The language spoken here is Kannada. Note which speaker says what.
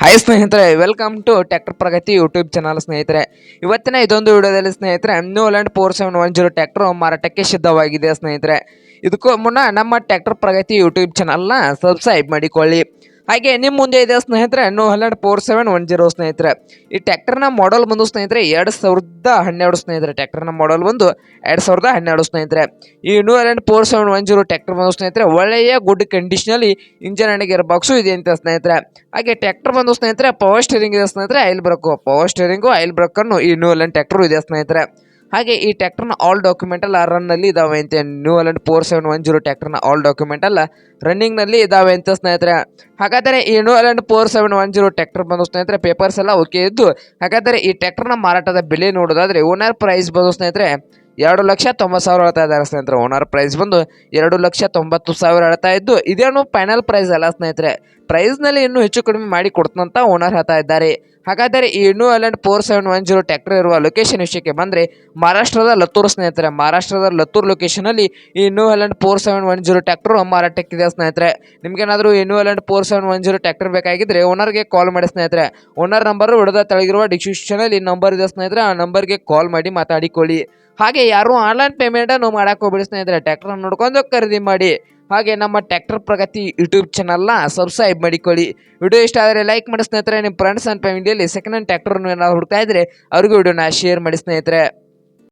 Speaker 1: ಹಾಯ್ ಸ್ನೇಹಿತರೆ welcome to tractor Pragati YouTube channel ಸ್ನೇಹಿತರೆ. ಇವತ್ತಿನ ಇದೊಂದು ವಿಡಿಯೋದಲ್ಲಿ, ಸ್ನೇಹಿತರೆ New Holland four seven one zero tractor ಮಾರಾಟಕ್ಕೆ ಸಿದ್ಧವಾಗಿದೆ, ಸ್ನೇಹಿತರೆ. ಇದಕ್ಕೂ ಮುನ್ನ ನಮ್ಮ ಟ್ಯಾಕ್ಟರ್ ಪ್ರಗತಿ ಯೂಟ್ಯೂಬ್ ಚಾನಲ್ನ ಸಬ್ಸ್ಕ್ರೈಬ್ ಮಾಡಿಕೊಳ್ಳಿ. ಹಾಗೆ ನಿಮ್ಮ ಮುಂದೆ ಇದೆ ಸ್ನೇಹಿತರೆ New Holland four seven one zero ಸ್ನೇಹಿತರೆ. ಈ ಟ್ಯಾಕ್ಟರ್ನ ಮಾಡಲ್ ಬಂದು ಸ್ನೇಹಿತರೆ, ಎರಡು ಸಾವಿರದ ಹನ್ನೆರಡು ಸ್ನೇಹಿತರೆ. ಟ್ಯಾಕ್ಟರ್ನ ಮಾಡಲ್ ಬಂದು ಎರಡು ಸಾವಿರದ ಹನ್ನೆರಡು ಸ್ನೇಹಿತರೆ. ಈ new Holland four seven one zero tractor ಬಂದು ಸ್ನೇಹಿತರೆ, ಒಳ್ಳೆಯ ಗುಡ್ ಕಂಡೀಷನಲ್ಲಿ ಇಂಜನ್ ಅಂಡ್ ಗೇರ್ ಬಾಕ್ಸು ಇದೆ ಅಂತ ಸ್ನೇಹಿತರೆ. ಹಾಗೆ ಟ್ಯಾಕ್ಟರ್ ಬಂದು ಸ್ನೇಹಿತರೆ ಪವರ್ ಸ್ಟೇರಿಂಗ್ ಇದೆ ಸ್ನೇಹಿತರೆ oil brake power steering oil ಬ್ರಕ್ಕನ್ನು ಈ ನ್ಯೂ ಹಲ್ಯಾಂಡ್ ಟ್ಯಾಕ್ಟರು ಇದೆ ಸ್ನೇಹಿತರೆ. ಹಾಗೆ ಈ ಟ್ಯಾಕ್ಟರ್ನ ಆಲ್ ಡಾಕ್ಯುಮೆಂಟ್ ಎಲ್ಲ ರನ್ನಲ್ಲಿ ಇದಾವೆ ಅಂತ New Holland four seven one zero ಟ್ಯಾಕ್ಟರ್ನ all document ಎಲ್ಲ ರನ್ನಿಂಗ್ನಲ್ಲಿ ಇದಾವೆ ಅಂತ ಸ್ನೇಹಿತರೆ. ಹಾಗಾದರೆ ಈ New Holland four seven one zero tractor ಬಂದು ಸ್ನೇಹಿತರೆ ಪೇಪರ್ಸ್ ಎಲ್ಲ ಓಕೆ ಇದ್ದು, ಹಾಗಾದರೆ ಈ ಟ್ಯಾಕ್ಟರ್ನ ಮಾರಾಟದ ಬೆಲೆ ನೋಡೋದಾದ್ರೆ ಓನರ್ ಪ್ರೈಸ್ ಬಂದು ಸ್ನೇಹಿತರೆ ಎರಡು ಲಕ್ಷ ತೊಂಬತ್ತು ಸಾವಿರ ಹೇಳ್ತಾ ಇದ್ದಾರೆ ಸ್ನೇಹಿತರೆ. ಓನರ್ ಪ್ರೈಸ್ ಬಂದು ಎರಡು ಲಕ್ಷ ತೊಂಬತ್ತು ಸಾವಿರ ಹೇಳ್ತಾ ಇದ್ದು, ಇದೇನು ಫೈನಲ್ ಪ್ರೈಸ್ ಅಲ್ಲ ಸ್ನೇಹಿತರೆ. ಪ್ರೈಸ್ನಲ್ಲಿ ಇನ್ನೂ ಹೆಚ್ಚು ಕಡಿಮೆ ಮಾಡಿ ಕೊಡ್ತಂತ ಓನರ್ ಹೇಳ್ತಾ ಇದ್ದಾರೆ. ಹಾಗಾದರೆ ಈ New Holland four seven one zero tractor ಇರುವ ಲೊಕೇಶನ್ ವಿಷಯಕ್ಕೆ ಬಂದರೆ, ಮಹಾರಾಷ್ಟ್ರದ ಲತ್ತೂರು ಸ್ನೇಹಿತರೆ, ಮಹಾರಾಷ್ಟ್ರದ ಲತ್ತೂರು ಲೊಕೇಶನಲ್ಲಿ ಈ new Holland four seven one zero tractor ಮಾರಾಟಕ್ಕಿದೆ ಸ್ನೇಹಿತರೆ. ನಿಮಗೇನಾದರೂ new Holland four seven one zero tractor ಬೇಕಾಗಿದ್ದರೆ ಓನರ್ಗೆ ಕಾಲ್ ಮಾಡಿ ಸ್ನೇಹಿತರೆ. ಓನರ್ ನಂಬರ್ ಹೊಡೆದ ತೆಳಗಿರುವ ಡಿಸ್ಕ್ರಿಪ್ಷನಲ್ಲಿ ನಂಬರ್ ಇದೆ ಸ್ನೇಹಿತರೆ. ಆ ನಂಬರ್ಗೆ ಕಾಲ್ ಮಾಡಿ ಮಾತಾಡಿಕೊಳ್ಳಿ. ಹಾಗೆ ಯಾರು ಆನ್ಲೈನ್ ಪೇಮೆಂಟನ್ನು ಮಾಡಕ್ಕೆ ಹೋಗ್ಬಿಡಿ ಸ್ನೇಹಿತರೆ ಟ್ಯಾಕ್ಟರ್ ನೋಡ್ಕೊಂಡು ಖರೀದಿ ಮಾಡಿ. ಹಾಗೆ ನಮ್ಮ ಟ್ಯಾಕ್ಟರ್ ಪ್ರಗತಿ ಯೂಟ್ಯೂಬ್ ಚಾನಲ್ನ ಸಬ್ಸ್ಕ್ರೈಬ್ ಮಾಡಿಕೊಳ್ಳಿ. ವಿಡಿಯೋ ಇಷ್ಟ ಆದರೆ ಲೈಕ್ ಮಾಡಿ ಸ್ನೇಹಿತರೆ ನಿಮ್ಮ ಫ್ರೆಂಡ್ಸ್ ಅಂಡ್ ಫ್ಯಾಮಿಲಿಯಲ್ಲಿ ಸೆಕೆಂಡ್ ಹ್ಯಾಂಡ್ ಟ್ಯಾಕ್ಟರ್ನ ಏನಾದ್ರು ಹುಡ್ತಾ ಇದ್ರೆ ಅವ್ರಿಗೂ ವಿಡಿಯೋನ ಶೇರ್ ಮಾಡಿ ಸ್ನೇಹಿತರೆ.